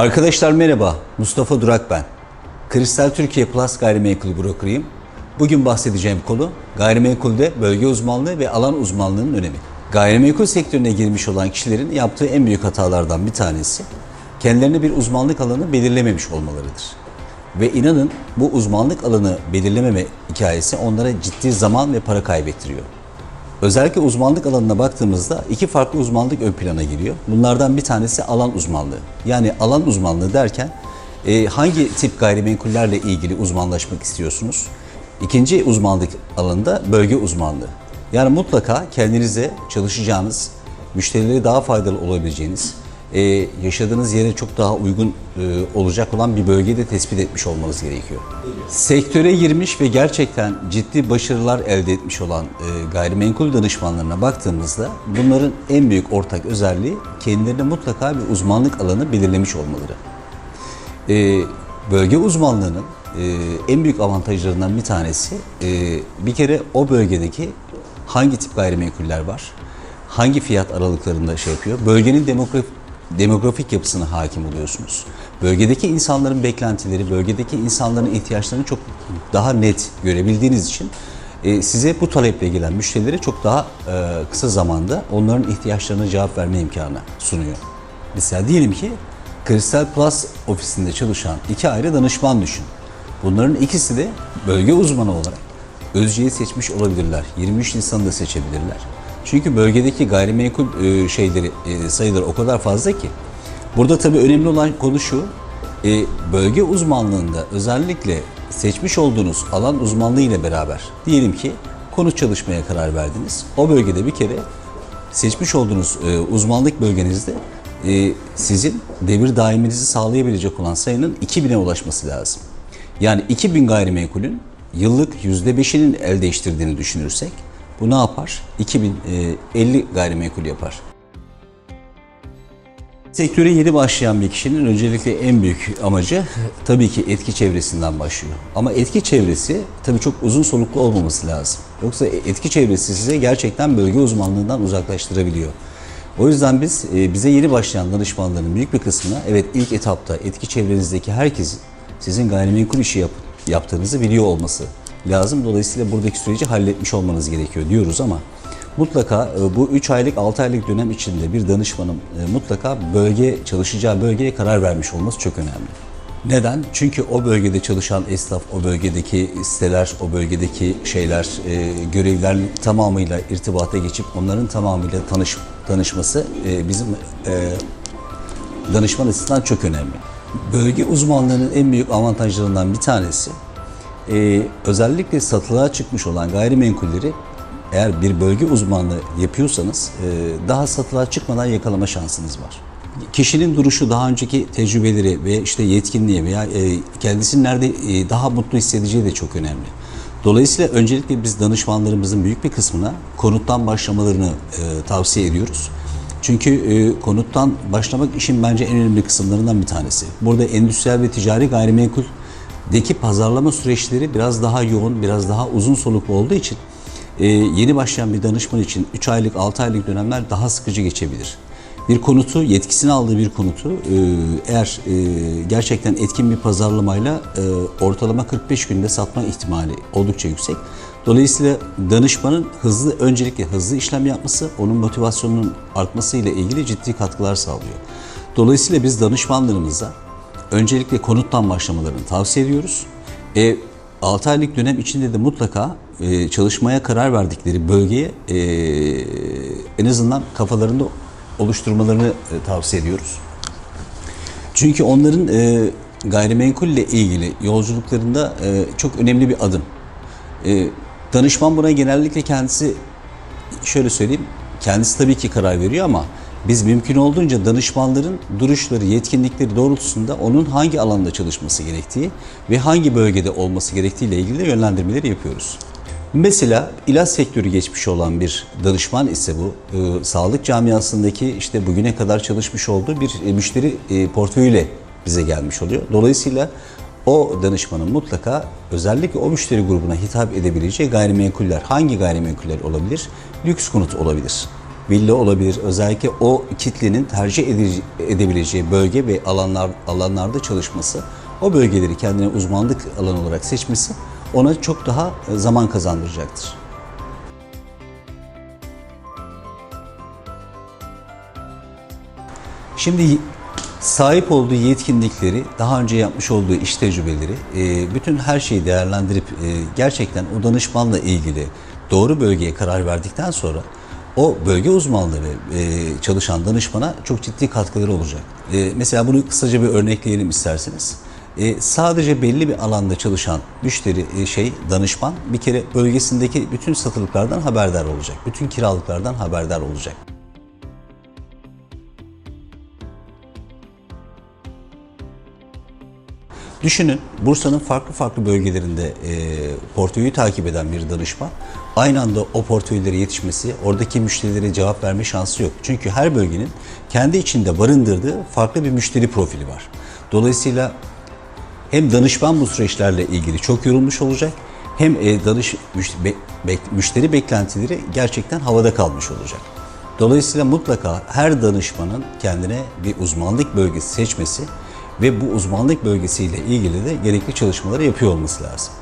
Arkadaşlar merhaba, Mustafa Durak ben. Kristal Türkiye Plus gayrimenkul brokerıyım. Bugün bahsedeceğim konu gayrimenkulde bölge uzmanlığı ve alan uzmanlığının önemi. Gayrimenkul sektörüne girmiş olan kişilerin yaptığı en büyük hatalardan bir tanesi kendilerine bir uzmanlık alanı belirlememiş olmalarıdır. Ve inanın bu uzmanlık alanı belirlememe hikayesi onlara ciddi zaman ve para kaybettiriyor. Özellikle uzmanlık alanına baktığımızda iki farklı uzmanlık ön plana geliyor. Bunlardan bir tanesi alan uzmanlığı. Yani alan uzmanlığı derken e, hangi tip gayrimenkullerle ilgili uzmanlaşmak istiyorsunuz? İkinci uzmanlık alanında bölge uzmanlığı. Yani mutlaka kendinize çalışacağınız, müşterilere daha faydalı olabileceğiniz, e, yaşadığınız yere çok daha uygun e, olacak olan bir bölgeyi de tespit etmiş olmanız gerekiyor. Sektöre girmiş ve gerçekten ciddi başarılar elde etmiş olan e, gayrimenkul danışmanlarına baktığımızda bunların en büyük ortak özelliği kendilerine mutlaka bir uzmanlık alanı belirlemiş olmaları. E, bölge uzmanlığının e, en büyük avantajlarından bir tanesi e, bir kere o bölgedeki hangi tip gayrimenkuller var, hangi fiyat aralıklarında şey yapıyor, bölgenin demografik demografik yapısına hakim oluyorsunuz. Bölgedeki insanların beklentileri, bölgedeki insanların ihtiyaçlarını çok daha net görebildiğiniz için e, size bu taleple gelen müşterilere çok daha e, kısa zamanda onların ihtiyaçlarına cevap verme imkanı sunuyor. Mesela diyelim ki Kristal Plus ofisinde çalışan iki ayrı danışman düşün. Bunların ikisi de bölge uzmanı olarak Özce'yi seçmiş olabilirler. 23 Nisan'ı da seçebilirler. Çünkü bölgedeki gayrimenkul e, şeyleri e, sayıları o kadar fazla ki. Burada tabii önemli olan konu şu. e, Bölge uzmanlığında özellikle seçmiş olduğunuz alan uzmanlığı ile beraber diyelim ki konut çalışmaya karar verdiniz. O bölgede bir kere seçmiş olduğunuz uzmanlık bölgenizde sizin devir daiminizi sağlayabilecek olan sayının 2000'e ulaşması lazım. Yani 2000 gayrimenkulün yıllık %5'inin el değiştirdiğini düşünürsek bu ne yapar? 2050 gayrimenkul yapar. Sektöre yeni başlayan bir kişinin öncelikle en büyük amacı tabii ki etki çevresinden başlıyor. Ama etki çevresi tabii çok uzun soluklu olmaması lazım. Yoksa etki çevresi size gerçekten bölge uzmanlığından uzaklaştırabiliyor. O yüzden biz e, bize yeni başlayan danışmanların büyük bir kısmına evet ilk etapta etki çevrenizdeki herkesin sizin gayrimenkul işi yap, yaptığınızı biliyor olması lazım. Dolayısıyla buradaki süreci halletmiş olmanız gerekiyor diyoruz ama mutlaka e, bu 3 aylık 6 aylık dönem içinde bir danışmanın e, mutlaka bölge çalışacağı bölgeye karar vermiş olması çok önemli. Neden? Çünkü o bölgede çalışan esnaf, o bölgedeki siteler, o bölgedeki şeyler, e, görevliler tamamıyla irtibata geçip onların tamamıyla tanış, tanışması e, bizim e, danışman açısından çok önemli. Bölge uzmanlığının en büyük avantajlarından bir tanesi e, özellikle satılığa çıkmış olan gayrimenkulleri eğer bir bölge uzmanlığı yapıyorsanız e, daha satılığa çıkmadan yakalama şansınız var. Kişinin duruşu, daha önceki tecrübeleri ve işte yetkinliği veya e, kendisini nerede e, daha mutlu hissedeceği de çok önemli. Dolayısıyla öncelikle biz danışmanlarımızın büyük bir kısmına konuttan başlamalarını e, tavsiye ediyoruz. Çünkü e, konuttan başlamak işin bence en önemli kısımlarından bir tanesi. Burada endüstriyel ve ticari gayrimenkul deki pazarlama süreçleri biraz daha yoğun, biraz daha uzun soluklu olduğu için e, yeni başlayan bir danışman için 3 aylık, 6 aylık dönemler daha sıkıcı geçebilir. Bir konutu, yetkisini aldığı bir konutu e, eğer e, gerçekten etkin bir pazarlamayla e, ortalama 45 günde satma ihtimali oldukça yüksek. Dolayısıyla danışmanın hızlı, öncelikle hızlı işlem yapması, onun motivasyonunun artması ile ilgili ciddi katkılar sağlıyor. Dolayısıyla biz danışmanlarımıza öncelikle konuttan başlamalarını tavsiye ediyoruz. E, 6 aylık dönem içinde de mutlaka e, çalışmaya karar verdikleri bölgeye e, en azından kafalarında oluşturmalarını e, tavsiye ediyoruz. Çünkü onların e, gayrimenkulle ilgili yolculuklarında e, çok önemli bir adım. E, danışman buna genellikle kendisi şöyle söyleyeyim, kendisi tabii ki karar veriyor ama biz mümkün olduğunca danışmanların duruşları, yetkinlikleri doğrultusunda onun hangi alanda çalışması gerektiği ve hangi bölgede olması gerektiği ile ilgili de yönlendirmeleri yapıyoruz. Mesela ilaç sektörü geçmiş olan bir danışman ise bu e, sağlık camiasındaki işte bugüne kadar çalışmış olduğu bir e, müşteri e, portföyüyle bize gelmiş oluyor. Dolayısıyla o danışmanın mutlaka özellikle o müşteri grubuna hitap edebileceği gayrimenkuller, hangi gayrimenkuller olabilir? Lüks konut olabilir. Villa olabilir. Özellikle o kitlenin tercih edebileceği bölge ve alanlar alanlarda çalışması, o bölgeleri kendine uzmanlık alanı olarak seçmesi ona çok daha e, zaman kazandıracaktır. Şimdi sahip olduğu yetkinlikleri, daha önce yapmış olduğu iş tecrübeleri, e, bütün her şeyi değerlendirip e, gerçekten o danışmanla ilgili doğru bölgeye karar verdikten sonra o bölge uzmanlığı ve e, çalışan danışmana çok ciddi katkıları olacak. E, Mesela bunu kısaca bir örnekleyelim isterseniz. E, sadece belli bir alanda çalışan müşteri e, şey danışman bir kere bölgesindeki bütün satılıklardan haberdar olacak. Bütün kiralıklardan haberdar olacak. Düşünün Bursa'nın farklı farklı bölgelerinde e, portföyü takip eden bir danışman aynı anda o portföylere yetişmesi, oradaki müşterilere cevap verme şansı yok. Çünkü her bölgenin kendi içinde barındırdığı farklı bir müşteri profili var. Dolayısıyla hem danışman bu süreçlerle ilgili çok yorulmuş olacak hem e, danış müşteri beklentileri gerçekten havada kalmış olacak. Dolayısıyla mutlaka her danışmanın kendine bir uzmanlık bölgesi seçmesi ve bu uzmanlık bölgesiyle ilgili de gerekli çalışmaları yapıyor olması lazım.